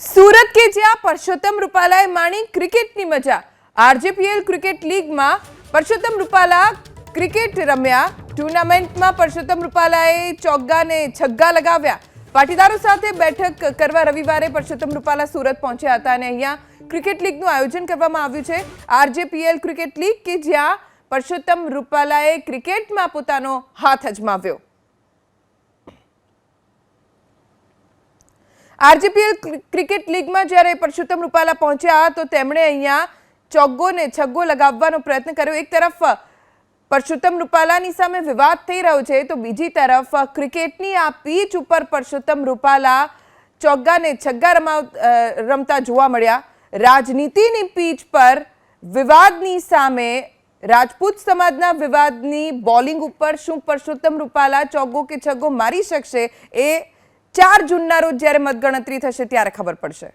સુરત કે જ્યાં પરસોત્તમ રૂપાલાએ માણી ક્રિકેટની મજા. આરજેપીએલ ક્રિકેટ લીગમાં પરસોત્તમ રૂપાલા ક્રિકેટ રમ્યા. ટુર્નામેન્ટમાં પરસોત્તમ રૂપાલાએ ચોગ્ગાને છગ્ગા લગાવ્યા. પાટીદારો સાથે બેઠક કરવા રવિવારે પરસોત્તમ રૂપાલા સુરત પહોંચ્યા હતા અને અહીંયા ક્રિકેટ લીગનું આયોજન કરવામાં આવ્યું છે. આરજેપીએલ ક્રિકેટ લીગ કે જ્યાં પરસોત્તમ રૂપાલાએ ક્રિકેટમાં પોતાનો હાથ અજમાવ્યો. આરજીપીએલ ક્રિકેટ લીગમાં જ્યારે પરસોત્તમ રૂપાલા પહોંચ્યા તો તેમણે અહીંયા ચોગ્ગોને છગ્ગો લગાવવાનો પ્રયત્ન કર્યો. એક તરફ પરસોત્તમ રૂપાલાની સામે વિવાદ થઈ રહ્યો છે તો બીજી તરફ ક્રિકેટની આ પીચ ઉપર પરસોત્તમ રૂપાલા ચોગ્ગાને છગ્ગા રમાવ રમતા જોવા મળ્યા. રાજનીતિની પીચ પર વિવાદની સામે રાજપૂત સમાજના વિવાદની બોલિંગ ઉપર શું પરસોત્તમ રૂપાલા ચોગ્ગો કે છગ્ગો મારી શકશે એ ચાર જૂનના રોજ જ્યારે મતગણતરી થશે ત્યારે ખબર પડશે.